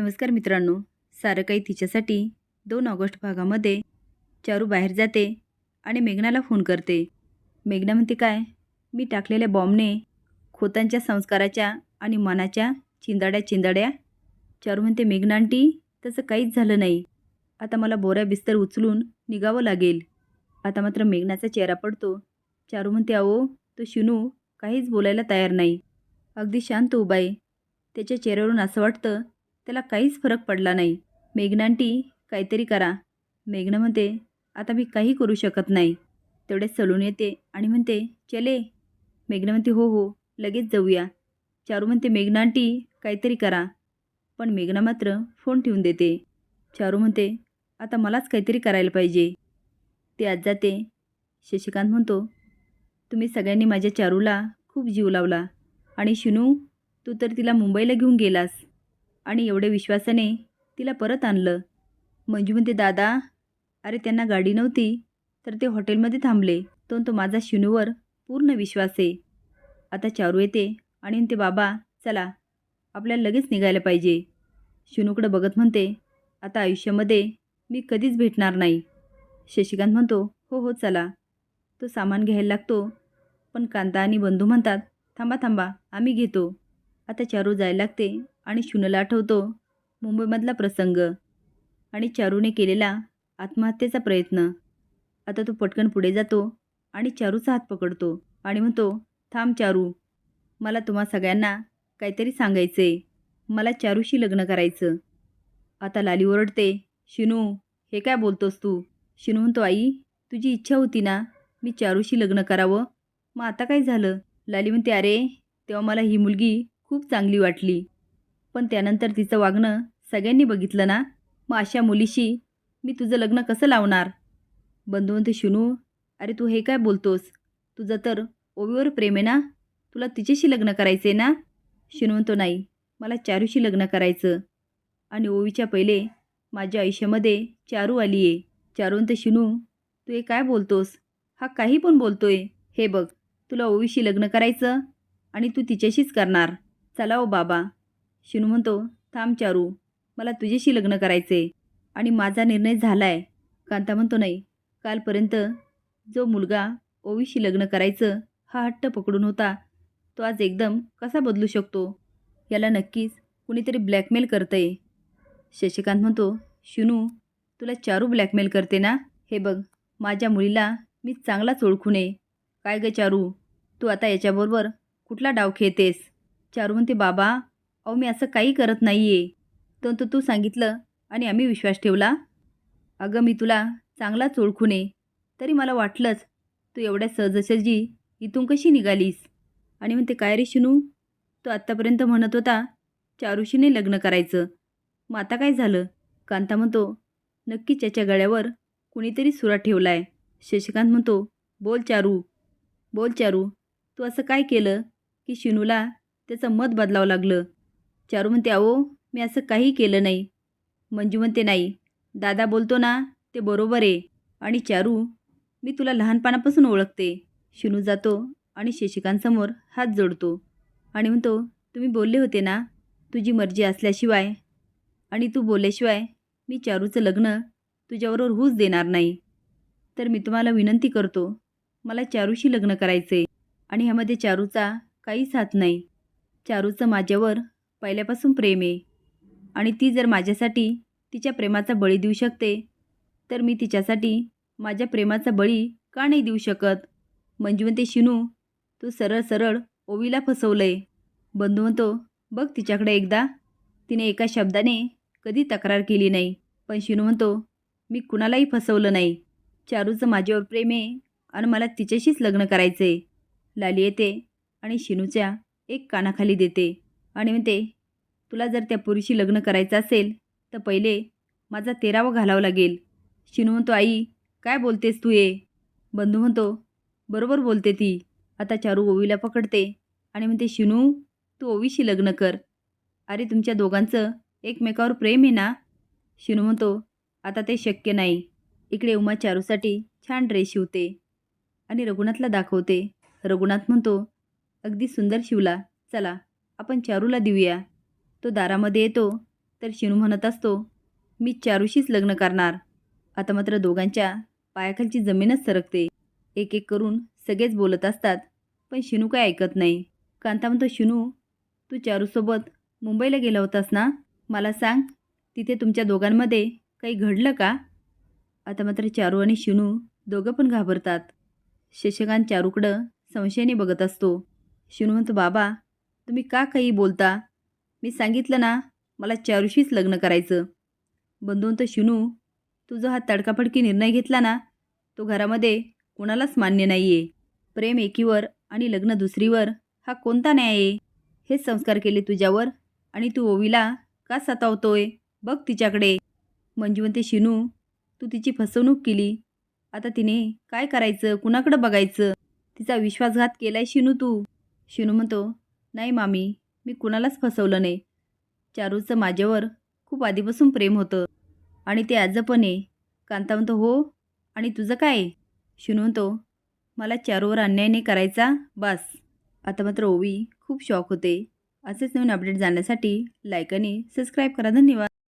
नमस्कार मित्रांनो. सारं काही तिच्यासाठी दोन ऑगस्ट भागामध्ये चारू बाहेर जाते आणि मेघनाला फोन करते. मेघना म्हणते काय? मी टाकलेल्या बॉम्बने खोतांच्या संस्काराच्या आणि मनाच्या चिंदाड्या चिंदाड्या. चारू म्हणते मेघना आंटी तसं काहीच झालं नाही. आता मला बोऱ्या बिस्तर उचलून निघावं लागेल. आता मात्र मेघनाचा चेहरा पडतो. चारू म्हणते अहो तो शिनू काहीच बोलायला तयार नाही. अगदी शांत उभा आहे. त्याच्या चेहऱ्यावरून असं वाटतं त्याला काहीच फरक पडला नाही. मेघनांटी काहीतरी करा. मेघना म्हणते आता मी काही करू शकत नाही. तेवढ्यात सलून येते आणि म्हणते चले. मेघना म्हणते हो हो लगेच जाऊया. चारू म्हणते मेघनांटी काहीतरी करा. पण मेघना मात्र फोन ठेवून देते. चारू म्हणते आता मलाच काहीतरी करायला पाहिजे. ते आज जाते. शशिकांत म्हणतो तुम्ही सगळ्यांनी माझ्या चारूला खूप जीव लावला. आणि शिनू तू तर तिला मुंबईला घेऊन गेलास. आणि एवढ्या विश्वासाने तिला परत आणलं. मंजू म्हणते दादा अरे त्यांना गाडी नव्हती तर ते हॉटेलमध्ये थांबले. तो तो माझा शिनूवर पूर्ण विश्वास आहे. आता चारू येते आणि ते बाबा चला आपल्याला लगेच निघायला पाहिजे. शिनूकडं बघत म्हणते आता आयुष्यामध्ये मी कधीच भेटणार नाही. शशिकांत म्हणतो हो हो चला. तो सामान घ्यायला लागतो पण कांता आणि बंधू म्हणतात थांबा थांबा आम्ही घेतो. आता चारू जायला लागते आणि शुनला आठवतो. मुंबईमधला प्रसंग आणि चारूने केलेला आत्महत्येचा प्रयत्न. आता तो पटकन पुढे जातो आणि चारूचा हात पकडतो आणि म्हणतो थांब चारू मला तुम्हा सगळ्यांना काहीतरी सांगायचं आहे मला चारूशी लग्न करायचं. आता लाली ओरडते शिनू हे काय बोलतोस तू? शिनू म्हणतो आई तुझी इच्छा होती ना मी चारूशी लग्न करावं. मग आता काय झालं? लाली म्हणते अरे तेव्हा मला ही मुलगी खूप चांगली वाटली. पण त्यानंतर तिचं वागणं सगळ्यांनी बघितलं ना? मग अशा मुलीशी मी तुझं लग्न कसं लावणार? बंधुवंत म्हणते शिनू अरे तू हे काय बोलतोस? तुझं तर ओवीवर प्रेम आहे ना? तुला तिच्याशी लग्न करायचं आहे ना? शिनू म्हणतो नाही मला चारूशी लग्न करायचं. आणि ओवीच्या पहिले माझ्या आयुष्यामध्ये चारू आली आहे चारूंत शिनू तू हे काय बोलतोस? हा काही पण बोलतोय. हे बघ तुला ओवीशी लग्न करायचं आणि तू तिच्याशीच करणार. चला ओ बाबा. शिनू म्हणतो थांब चारू मला तुझ्याशी लग्न करायचे आणि माझा निर्णय झाला आहे कांता म्हणतो नाही कालपर्यंत जो मुलगा ओवीशी लग्न करायचं हा हट्ट पकडून होता तो आज एकदम कसा बदलू शकतो? याला नक्कीच कुणीतरी ब्लॅकमेल करतंय. शशिकांत म्हणतो शिनू तुला चारू ब्लॅकमेल करते ना? हे बघ माझ्या मुलीला मी चांगलाच ओळखू नये काय ग चारू तू आता याच्याबरोबर कुठला डाव खेळतेस? चारू म्हणते बाबा अहो मी असं काही करत नाही आहे तर तो तू सांगितलं आणि आम्ही विश्वास ठेवला. अगं मी तुला चांगलाच ओळखू नये तरी मला वाटलंच तू एवढ्या सहजसहजी इथून कशी निघालीस? आणि म्हणते काय रे शिनू? तू आत्तापर्यंत म्हणत होता चारुशीने लग्न करायचं. मग आता काय झालं? कांता म्हणतो नक्कीच याच्या गळ्यावर कुणीतरी सुरा ठेवला आहे शशिकांत म्हणतो बोल चारू बोल चारू. तू असं काय केलं की शिनूला त्याचं मत बदलावं लागलं? चारू म्हणते अहो मी असं काही केलं नाही. मंजू म्हणते नाही दादा बोलतो ना ते बरोबर आहे. आणि चारू मी तुला लहानपणापासून ओळखते. शिनू जातो आणि शशिकांतसमोर हात जोडतो आणि म्हणतो तुम्ही बोलले होते ना तुझी मर्जी असल्याशिवाय. आणि तू बोलल्याशिवाय मी चारूचं लग्न तुझ्याबरोबर होऊच देणार नाही. तर मी तुम्हाला विनंती करतो मला चारूशी लग्न करायचं आहे आणि ह्यामध्ये चारूचा काहीच हात नाही. चारूचं माझ्यावर पहिल्यापासून प्रेम आहे. आणि ती जर माझ्यासाठी तिच्या प्रेमाचा बळी देऊ शकते तर मी तिच्यासाठी माझ्या प्रेमाचा बळी का नाही देऊ शकत? मंजुवंते म्हणते शिनू तू सरळ सरळ ओवीला फसवलंय. बंधू म्हणतो बघ तिच्याकडे एकदा. तिने एका शब्दाने कधी तक्रार केली नाही. पण शिनू म्हणतो मी कुणालाही फसवलं नाही. चारूचं माझ्यावर प्रेम आहे आणि मला तिच्याशीच लग्न करायचं आहे लाली येते आणि शिनूच्या एक कानाखाली देते आणि म्हणते तुला जर त्या पुरुषी लग्न करायचं असेल तर पहिले माझा तेरावा घालावं लागेल. शिनू म्हणतो आई काय बोलतेस तू ये बंधू म्हणतो बरोबर बोलते ती. आता चारू ओवीला पकडते आणि म्हणते शिनू तू ओवीशी लग्न कर. अरे तुमच्या दोघांचं एकमेकावर प्रेम आहे ना? शिनू म्हणतो आता ते शक्य नाही. इकडे उमा चारूसाठी छान ड्रेस शिवते आणि रघुनाथला दाखवते. रघुनाथ म्हणतो अगदी सुंदर शिवला. चला आपण चारूला देऊया. तो दारामध्ये येतो. तर शिनू म्हणत असतो मी चारूशीच लग्न करणार. आता मात्र दोघांच्या पायाखालची जमीनच सरकते. एक एक करून सगळेच बोलत असतात पण शिनू काय ऐकत नाही. कांता म्हणतो शिनू तू चारूसोबत मुंबईला गेला होतास ना? मला सांग तिथे तुमच्या दोघांमध्ये काही घडलं का? आता मात्र चारू आणि शिनू दोघं पण घाबरतात. शशकांत चारूकडं संशयाने बघत असतो. शिनू म्हणतो बाबा तुम्ही का काही बोलता? मी सांगितलं ना मला चारुशीच लग्न करायचं. बंधू म्हणतो शिनू तुझा हा तडकाफडकी निर्णय घेतला ना तो घरामध्ये कोणालाच मान्य नाही आहे प्रेम एकीवर आणि लग्न दुसरीवर हा कोणता न्याय आहे? हेच संस्कार केले तुझ्यावर आणि तू ओवीला का सतावतोय? बघ तिच्याकडे. मंजुवंते शिनू तू तिची फसवणूक केली. आता तिने काय करायचं? कुणाकडं बघायचं? तिचा विश्वासघात केलाय शिनू तू. शिनू म्हणतो नाही मामी मी कुणालाच फसवलं नाही. चारूचं माझ्यावर खूप आधीपासून प्रेम होतं. आणि ते आजं पण आहे कांता म्हणतो हो आणि तुझं काय? आहे? शिनू म्हणतो मला चारूवर अन्याय नाही करायचा बस. आता मात्र ओवी खूप शॉक होते. असेच नवीन अपडेट जाण्यासाठी लाईक आणि सबस्क्राईब करा. धन्यवाद.